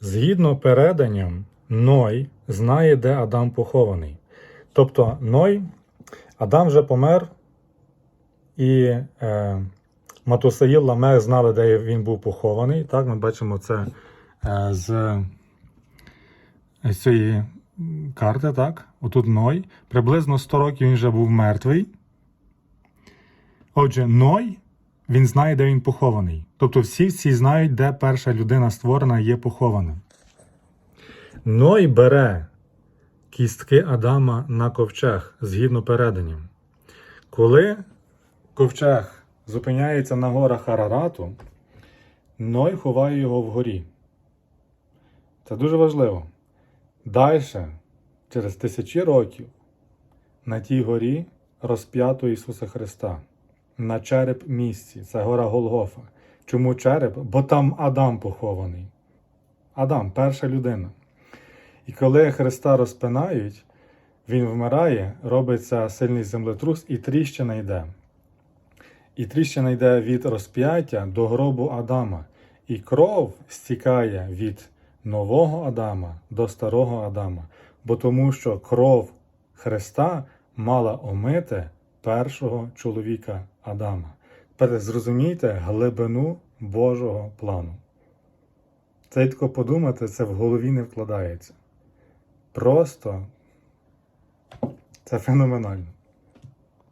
Згідно переданням, Ной знає, де Адам похований. Тобто Ной, Адам вже помер, і е, Матусаїл Ламех знали, де він був похований. Так, ми бачимо це е, з, з цієї карти. Так? Отут Ной. Приблизно 100 років він вже був мертвий. Отже, Ной, він знає, де він похований. Тобто всі всі знають, де перша людина створена є похована. Ной бере кістки Адама на ковчег згідно переданням. Коли ковчег зупиняється на горах Арарату, Ной ховає його вгорі. Це дуже важливо. Далі, через тисячі років, на тій горі розп'ято Ісуса Христа. На череп місці. Це гора Голгофа. Чому череп? Бо там Адам похований. Адам перша людина. І коли Христа розпинають, він вмирає, робиться сильний землетрус, і тріщина йде. І тріщина йде від розп'яття до гробу Адама. І кров стікає від нового Адама до старого Адама, бо тому що кров Христа мала омити першого чоловіка Адама. Тепер зрозумійте глибину Божого плану. Це тако подумати, це в голові не вкладається. Просто це феноменально.